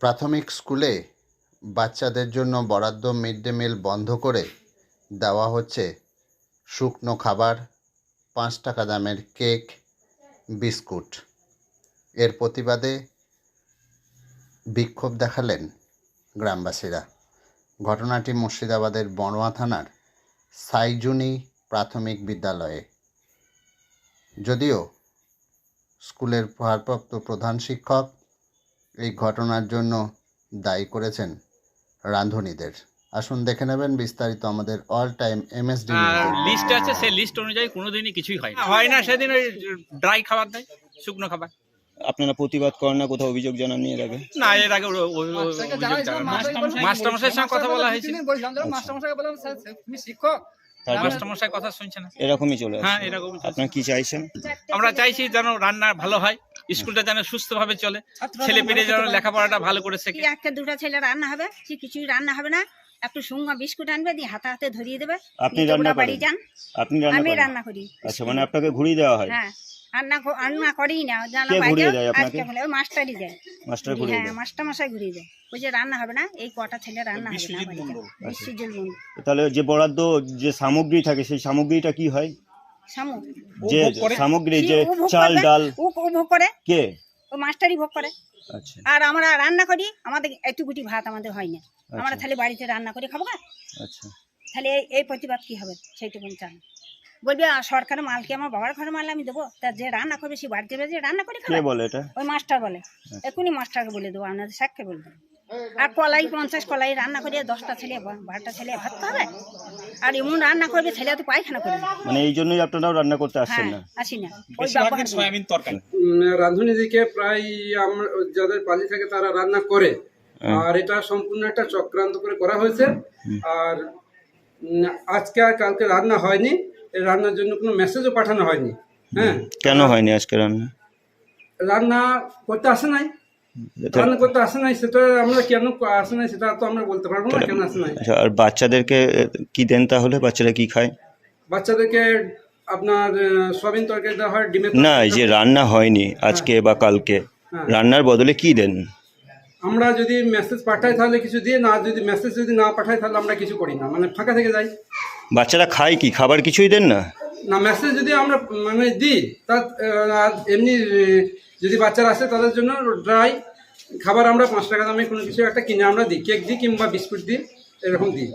প্রাথমিক স্কুলে বাচ্চাদের জন্য বরাদ্দ মিড ডে মিল বন্ধ করে দেওয়া হচ্ছে শুকনো খাবার, পাঁচ টাকা দামের কেক, বিস্কুট। এর প্রতিবাদে বিক্ষোভ দেখালেন গ্রামবাসীরা। ঘটনাটি মুর্শিদাবাদের বড়োয়া থানার সাইজুনি প্রাথমিক বিদ্যালয়ে। যদিও স্কুলের ভারপ্রাপ্ত প্রধান শিক্ষক এই ঘটনার জন্য দায়ী করেছেন রাঁধুনিদের। আসুন দেখে নেবেন বিস্তারিত আমাদের অল টাইম এমএসডি লিস্ট আছে সেই লিস্ট অনুযায়ী কোনোদিনই কিছুই হয় না। হয় না সেদিন ওই ড্রাই খাবার দেয় শুকনো খাবার। আপনারা প্রতিবাদ করেন না কোথাও অভিযোগ জানাননি নিয়ে আগে? না এর আগে জানানো। মাস্টারমশাইয়ের সঙ্গে কথা বলা হয়েছে। মাস্টারমশাইকে বললাম স্যার তুমি শিক্ষক? মাস্টারমশাই কথা শুনছে না। এরকমই চলে হ্যাঁ এরকম আপনারা কি চাইছেন? আমরা চাইছি যেন রান্না ভালো হয়। স্কুলটা যেন সুস্থভাবে চলে ছেলে পেলে যেন লেখাপড়াটা ভালো করে শেখে। একটা দুটো ছেলে রান্না হবে কি কিছুই রান্না হবে না। একটু সুঙ্গা বিস্কুট আনবে দিয়ে হাতে হাতে ধরিয়ে দেবে। আপনি রান্না বাড়ি যান। আপনি রান্না আমি রান্না করি। আচ্ছা মানে আপনাকে ঘুরিয়ে দেওয়া হয়? হ্যাঁ রান্না রান্না করি না জানো ঘুরিয়ে দেয় আপনাকে? আজকে মাস্টারই দেয়। মাস্টার ঘুরিয়ে হ্যাঁ দেয়। মাস্টার মশাই ঘুরিয়ে দেয়। ওই যে রান্না হবে না এই কটা ছেলে রান্না হবে না বাড়িতে। বিশ্বজিৎ বন্ধু তাহলে যে বরাদ্দ যে সামগ্রী থাকে সেই সামগ্রীটা কি হয়? যে সামগ্রী যে চাল ডাল। ও করে? কে? ও মাস্টারই ভোগ করে। আচ্ছা। আর আমরা রান্না করি আমাদের ভাত আমাদের হয় না। আমরা আচ্ছা। তাহলে বাড়িতে রান্না করে খাব আচ্ছা। তাহলে এই- প্রতিবাদ কি হবে? চান বলবি সরকারের মালকে আমার বাবার ঘরে মাল আমি দেবো? তা যে রান্না করবে সে বাড়িতে যে রান্না করে খাবে? বলে এটা? ওই মাস্টার বলে। এখনই মাস্টারকে বলে দেবো আপনাদের স্যারকে বলে দেবো। আর কলাই পঞ্চাশ কলাই রান্না করে দশটা ছেলে বারোটা ছেলে ভাত খাবে? আর এমন রান্না করবে ছেলে তো পায়খানা করবে মানে এই জন্যই আপনারাও রান্না করতে আসছেন হ্যাঁ না? আসি না। সয়াবিন তরকারি। রাঁধুনিদিকে প্রায় আমরা যাদের পালি থাকে তারা রান্না করে। আর এটা সম্পূর্ণ একটা চক্রান্ত করে করা হয়েছে। আর আজকে আর কালকে রান্না হয়নি। রান্নার জন্য কোনো মেসেজও পাঠানো হয়নি। হ্যাঁ। কেন হয়নি আজকে রান্না? রান্না করতে আসে নাই। রান্না করতে আসে নাই সেটা আমরা কেন আসে নাই সেটা তো আমরা বলতে পারব না কেন আসে নাই। আচ্ছা আর বাচ্চাদেরকে কি দেন তাহলে? বাচ্চারা কি খায়? বাচ্চাদেরকে আপনার সয়াবিন তরকারি দেওয়া হয় ডিমের না এই যে রান্না হয়নি আজকে বা কালকে। হ্যাঁ। রান্নার বদলে কি দেন? আমরা যদি মেসেজ পাঠাই তাহলে কিছু দিয়ে না যদি মেসেজ যদি না পাঠাই তাহলে আমরা কিছু করি না মানে ফাঁকা থেকে যাই। বাচ্চারা খায় কি? খাবার কিছুই দেন না? না মেসেজ যদি আমরা মানে দিই, তা এমনি যদি বাচ্চারা আসে, তাদের জন্য ড্রাই খাবার আমরা পাঁচ টাকা দামে কোনো কিছু একটা কিনে আমরা দিই। কেক দিই কিংবা বিস্কুট দিই, এরকম দিই।